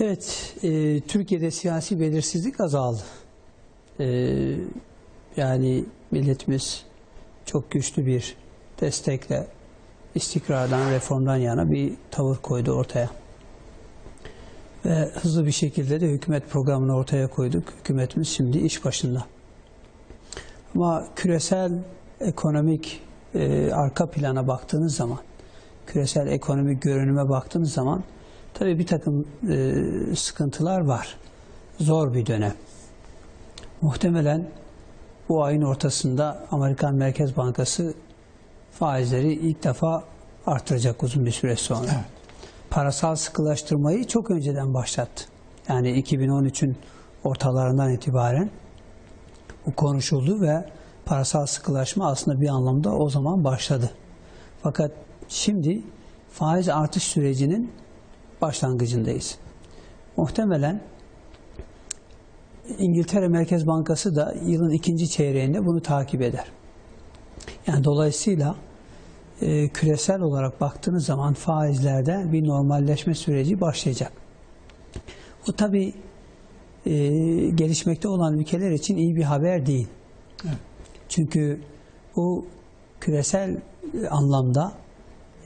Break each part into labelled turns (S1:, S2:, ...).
S1: Evet, e, Türkiye'de siyasi belirsizlik azaldı. E, yani milletimiz çok güçlü bir destekle istikrardan, reformdan yana bir tavır koydu ortaya. Ve hızlı bir şekilde de hükümet programını ortaya koyduk. Hükümetimiz şimdi iş başında. Ama küresel ekonomik e, arka plana baktığınız zaman, küresel ekonomik görünüme baktığınız zaman tabii bir takım e, sıkıntılar var. Zor bir dönem. Muhtemelen bu ayın ortasında Amerikan Merkez Bankası faizleri ilk defa artıracak uzun bir süre sonra. Parasal sıkılaştırmayı çok önceden başlattı. Yani 2013'ün ortalarından itibaren bu konuşuldu ve parasal sıkılaşma aslında bir anlamda o zaman başladı. Fakat şimdi faiz artış sürecinin başlangıcındayız. Muhtemelen İngiltere Merkez Bankası da yılın ikinci çeyreğinde bunu takip eder. Yani dolayısıyla e, küresel olarak baktığınız zaman faizlerde bir normalleşme süreci başlayacak. Bu tabi e, gelişmekte olan ülkeler için iyi bir haber değil. Çünkü bu küresel e, anlamda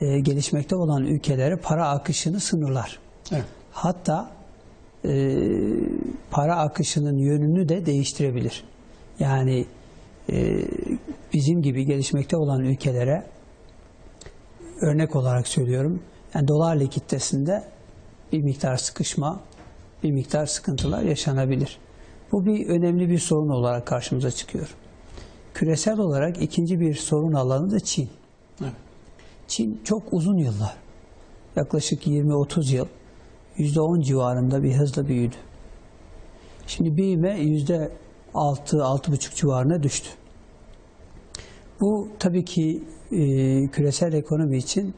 S1: e, gelişmekte olan ülkelere para akışını sınırlar.
S2: Evet.
S1: Hatta e, para akışının yönünü de değiştirebilir. Yani e, bizim gibi gelişmekte olan ülkelere örnek olarak söylüyorum. Yani dolar likiditesinde bir miktar sıkışma, bir miktar sıkıntılar yaşanabilir. Bu bir önemli bir sorun olarak karşımıza çıkıyor. Küresel olarak ikinci bir sorun alanı da Çin.
S2: Evet.
S1: Çin çok uzun yıllar, yaklaşık 20-30 yıl %10 civarında bir hızla büyüdü. Şimdi büyüme %6-6,5 civarına düştü. Bu tabii ki e, küresel ekonomi için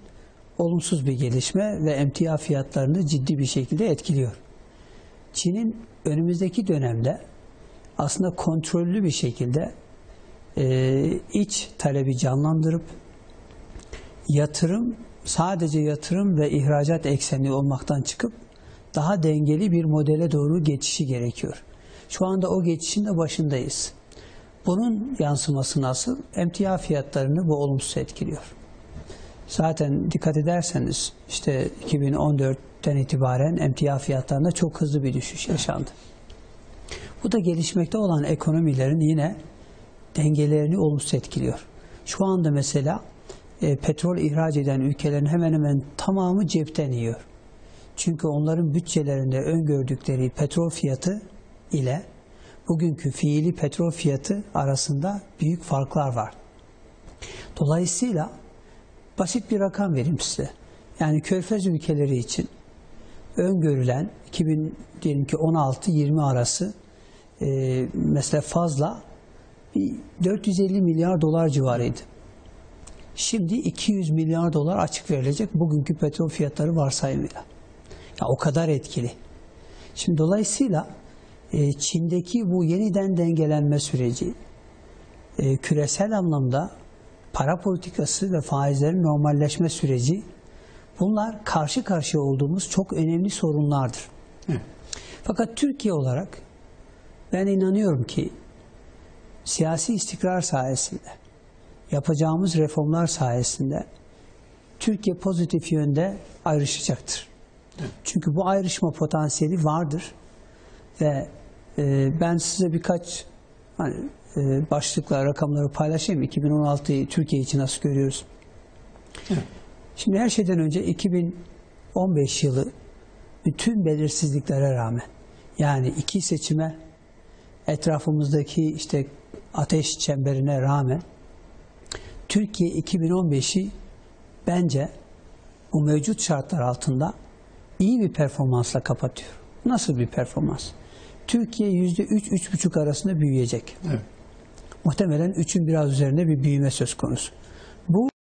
S1: olumsuz bir gelişme ve emtia fiyatlarını ciddi bir şekilde etkiliyor. Çin'in önümüzdeki dönemde aslında kontrollü bir şekilde e, iç talebi canlandırıp yatırım sadece yatırım ve ihracat eksenli olmaktan çıkıp daha dengeli bir modele doğru geçişi gerekiyor. Şu anda o geçişin de başındayız. Bunun yansıması nasıl? Emtia fiyatlarını bu olumsuz etkiliyor. Zaten dikkat ederseniz işte 2014'ten itibaren emtia fiyatlarında çok hızlı bir düşüş yaşandı. Bu da gelişmekte olan ekonomilerin yine dengelerini olumsuz etkiliyor. Şu anda mesela e, petrol ihraç eden ülkelerin hemen hemen tamamı cepten yiyor. Çünkü onların bütçelerinde öngördükleri petrol fiyatı ile bugünkü fiili petrol fiyatı arasında büyük farklar var. Dolayısıyla basit bir rakam vereyim size. Yani Körfez ülkeleri için öngörülen 2000 diyelim ki 16-20 arası e, mesela fazla bir 450 milyar dolar civarıydı. Şimdi 200 milyar dolar açık verilecek bugünkü petrol fiyatları varsayımıyla. Ya o kadar etkili. Şimdi dolayısıyla e, Çin'deki bu yeniden dengelenme süreci e, küresel anlamda para politikası ve faizlerin normalleşme süreci bunlar karşı karşıya olduğumuz çok önemli sorunlardır.
S2: Evet.
S1: Fakat Türkiye olarak ben inanıyorum ki siyasi istikrar sayesinde yapacağımız reformlar sayesinde Türkiye pozitif yönde ayrışacaktır. Çünkü bu ayrışma potansiyeli vardır ve e, ben size birkaç hani, e, başlıkla rakamları paylaşayım. 2016'yı Türkiye için nasıl görüyoruz? Şimdi her şeyden önce 2015 yılı bütün belirsizliklere rağmen yani iki seçime etrafımızdaki işte ateş çemberine rağmen Türkiye 2015'i bence bu mevcut şartlar altında iyi bir performansla kapatıyor. Nasıl bir performans? Türkiye %3-3,5 arasında büyüyecek.
S2: Evet.
S1: Muhtemelen 3'ün biraz üzerinde bir büyüme söz konusu. Bu